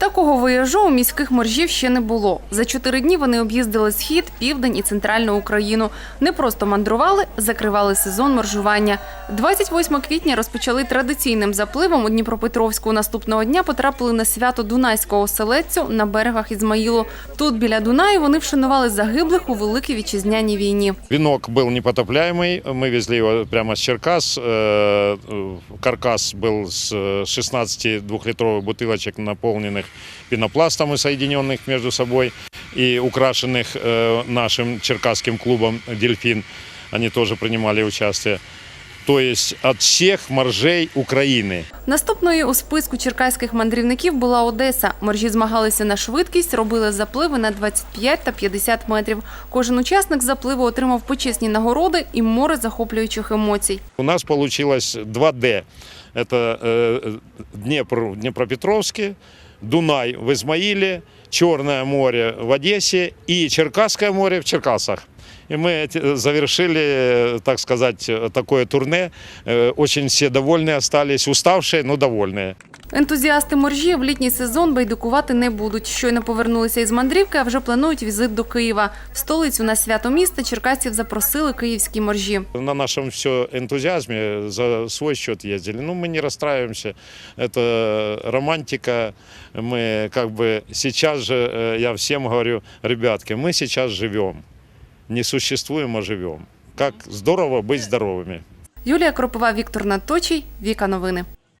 Такого вояжу у міських моржів ще не було. За чотири дні вони об'їздили схід, південь і центральну Україну. Не просто мандрували, закривали сезон моржування. 28 квітня розпочали традиційним запливом у Дніпропетровську. Наступного дня потрапили на свято Дунайського оселедцю на берегах Ізмаїлу. Тут біля Дунаю вони вшанували загиблих у великій вітчизняній війні. Венок был непотопляемый, мы везли его прямо с Черкас. Э, э, Каркас был с э, 16 двухлитровых бутылочек, наполненных пенопластом и соединенных между собой, и украшенных э, нашим черкасским клубом «Дельфин». Они тоже принимали участие. То есть от всех моржей Украины. Наступною у списку черкаських мандрівників була Одеса. Моржі змагалися на швидкість, робили запливи на 25 та 50 метрів. Кожен учасник запливу отримав почесні нагороди і море захоплюючих емоцій. У нас получилось 2D. Это э, Днепр в Днепропетровске, Дунай в Измаиле, Черное море в Одессе и Черкасское море в Черкасах. И мы эти- завершили, э, так сказать, э, такое турне. Э, Очень все довольны остались, уставшие, но довольные. Ентузіасти моржі в літній сезон байдикувати не будуть. Щойно повернулися із мандрівки, а вже планують візит до Києва. В столицю на свято міста черкасців запросили київські моржі. На нашем все энтузиазме за свой счет ездили. Ну, мы не расстраиваемся. Это романтика. Мы как бы сейчас же, э, я всем говорю, ребятки, мы сейчас живем. Не существуем, а живем. Как здорово быть здоровыми. Юлія Кропова, Віктор Наточий, Віка Новини.